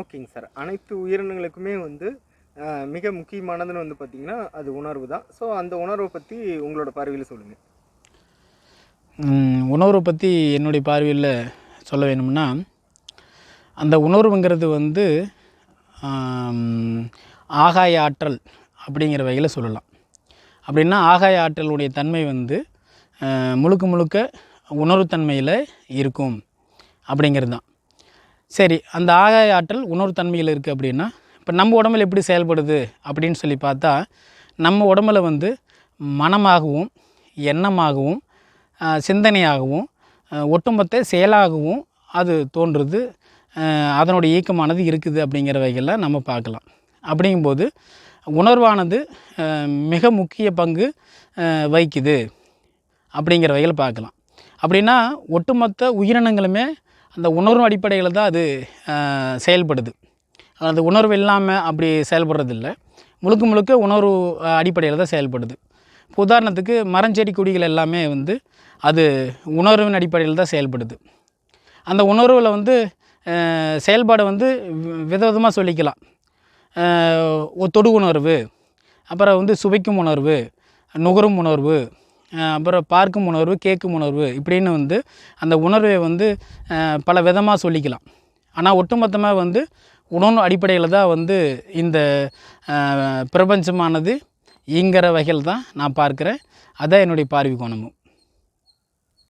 ஓகேங்க சார். அனைத்து உயிரினங்களுக்குமே வந்து மிக முக்கியமானதுன்னு வந்து பார்த்திங்கன்னா அது உணர்வு தான். ஸோ அந்த உணர்வை பற்றி உங்களோட பார்வையில் சொல்லுங்கள் உணர்வை பற்றி என்னுடைய பார்வையில் சொல்ல வேணும்னா அந்த உணர்வுங்கிறது வந்து ஆகாய ஆற்றல் அப்படிங்கிற வகையில் சொல்லலாம். அப்படின்னா ஆகாய ஆற்றலுடைய தன்மை வந்து முழுக்க முழுக்க உணர்வுத்தன்மையில் இருக்கும் அப்படிங்கிறது தான். சரி அந்த ஆகாய ஆற்றல் உணர்வு தன்மையில் இருக்குது அப்படின்னா இப்போ நம்ம உடம்புல எப்படி செயல்படுது அப்படின்னு சொல்லி பார்த்தா நம்ம உடம்புல வந்து மனமாகவும் எண்ணமாகவும் சிந்தனையாகவும் ஒட்டுமொத்த செயலாகவும் அது தோன்றுறது அதனுடைய இயக்கமானது இருக்குது அப்படிங்கிற வகையில் நம்ம பார்க்கலாம். அப்படிங்கும்போது உணர்வானது மிக முக்கிய பங்கு வகிக்குது அப்படிங்கிற வகையில் பார்க்கலாம். அப்படின்னா ஒட்டுமொத்த உயிரினங்களுமே அந்த உணர்வு அடிப்படையில் தான் அது செயல்படுது. அந்த உணர்வு இல்லாமல் அப்படி செயல்படுறதில்ல. முழுக்க முழுக்க உணர்வு அடிப்படையில் தான் செயல்படுது. இப்போ உதாரணத்துக்கு மரஞ்செடி கொடிகள் எல்லாமே வந்து அது உணர்வின் அடிப்படையில் தான் செயல்படுது. அந்த உணர்வில் வந்து செயல்பாடை வந்து வி- விதவிதமாக சொல்லிக்கலாம். தொடு உணர்வு அப்புறம் வந்து சுவைக்கும் உணர்வு நுகரும் உணர்வு அப்புறம் பார்க்கும் உணர்வு கேட்கும் உணர்வு இப்படின்னு வந்து அந்த உணர்வை வந்து பல விதமாக சொல்லிக்கலாம். ஆனால் ஒட்டுமொத்தமாக வந்து உணர்வு அடிப்படையில் தான் வந்து இந்த பிரபஞ்சமானது இயங்குற வகையில் தான் நான் பார்க்குறேன். அதான் என்னுடைய பார்வை கோணமும்.